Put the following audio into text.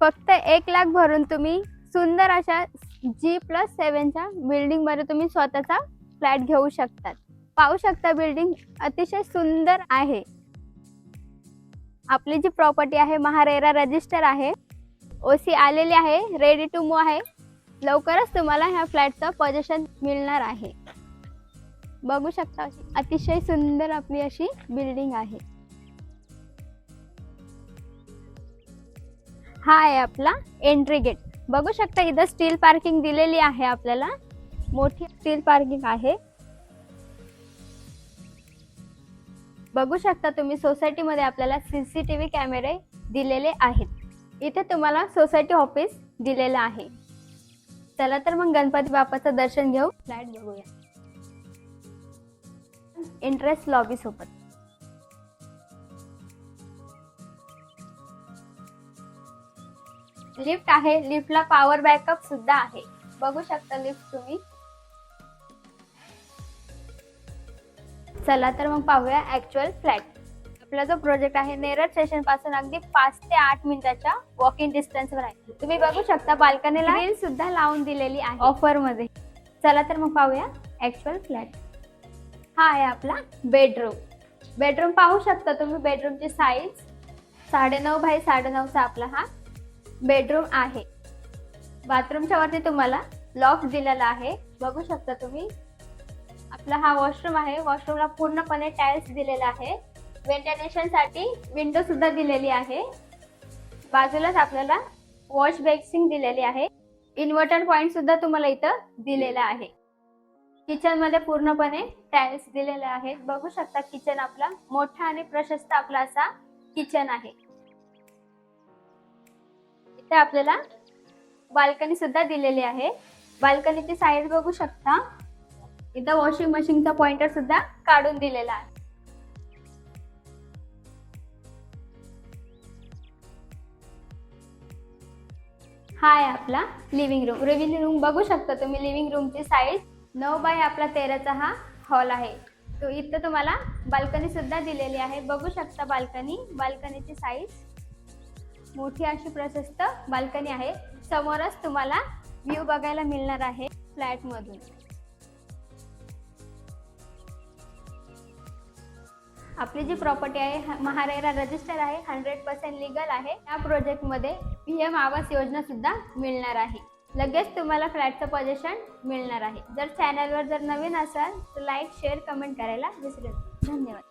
फक्त एक लाख भरून तुम्ही सुंदर अशा जी प्लस सेवनच्या बिल्डिंगमध्ये तुम्ही स्वतःचा फ्लॅट घेऊ शकतात. पाहू शकता बिल्डिंग अतिशय सुंदर आहे. आपली जी प्रॉपर्टी आहे महारेरा रजिस्टर आहे. ओसी आलेली आहे रेडी टू मूव आहे. लवकरच तुम्हाला ह्या फ्लॅटचं पोजेशन मिळणार आहे. बघू शकता अतिशय सुंदर आपली अशी बिल्डिंग आहे. हा आहे आपला एंट्री गेट बघू शकता इथं स्टील पार्किंग दिलेली आहे आपल्याला. मोठी स्टील पार्किंग आहे. बघू शकता तुम्ही सोसायटीमध्ये आपल्याला सीसीटीव्ही कॅमेरे दिलेले आहेत. इथे तुम्हाला सोसायटी ऑफिस दिलेलं आहे. चला तर मग गणपती बाप्पाचं दर्शन घेऊ. फ्लॅट बघूया. इंटरेस्ट लॉबी सोबत. लिफ्ट आहे. लिफ्टला पॉवर बॅकअप सुद्धा आहे. बघू शकता लिफ्ट तुम्ही. चला तर मग पाहूया ऍक्च्युअल फ्लॅट आपला जो प्रोजेक्ट आहे नेरळ स्टेशनपासून अगदी पाच ते आठ मिनिटाच्या वॉकिंग डिस्टन्सवर आहे. तुम्ही बघू शकता बाल्कनीला ग्रिल सुद्धा लावून दिलेली आहे. ऑफरमध्ये. चला तर मग पाहूया ऍक्च्युअल फ्लॅट हा आहे आपला बेडरूम बेडरूम पाहू शकता तुम्ही बेडरूमची साईज साडेनऊ बाय साडेनऊचा आपला हा बेडरूम आहे. बाथरूमच्या वरती तुम्हाला लॉक दिलेला आहे. बघू शकता तुम्ही. आपला हा वॉशरूम आहे. वॉशरूमला पूर्णपणे टाइल्स दिलेला आहे. व्हेंटिलेशनसाठी विंडो सुद्धा दिलेली आहे. बाजूलाच आपल्याला वॉश बेसिंग दिलेली आहे. इन्व्हर्टर पॉइंट सुद्धा तुम्हाला इथं दिलेला आहे. किचनमध्ये पूर्णपणे टाइल्स दिलेले आहेत. बघू शकता किचन आपला मोठा आणि प्रशस्त आपला असा किचन आहे. ते आपल्याला बाल्कनी सुद्धा दिलेली आहे. बाल्कनीची साईज बघू शकता. इथं वॉशिंग मशीनचा पॉइंटर सुद्धा काढून दिलेला आहे. हा आहे आपला लिव्हिंग रूम लिव्हिंग रूम बघू शकता तुम्ही. लिव्हिंग रूमची साईज नऊ बाय आपला तेराचा हा हॉल आहे. तो इथं तुम्हाला बाल्कनी सुद्धा दिलेली आहे. बघू शकता बाल्कनी. बाल्कनीची साईज मोठी अशी प्रशस्त बाल्कनी आहे. समोरच तुम्हाला व्ह्यू बघायला मिळणार आहे फ्लॅट मधून. आपली जी प्रॉपर्टी आहे महारेरा रजिस्टर आहे हंड्रेड पर्सेंट लिगल आहे. या प्रोजेक्टमध्ये पी एम आवास योजना सुद्धा मिळणार आहे. लगेच तुम्हाला फ्लॅटचं पोझिशन मिळणार आहे. जर चॅनलवर जर नवीन असाल तर लाईक शेअर कमेंट करायला विसरू धन्यवाद.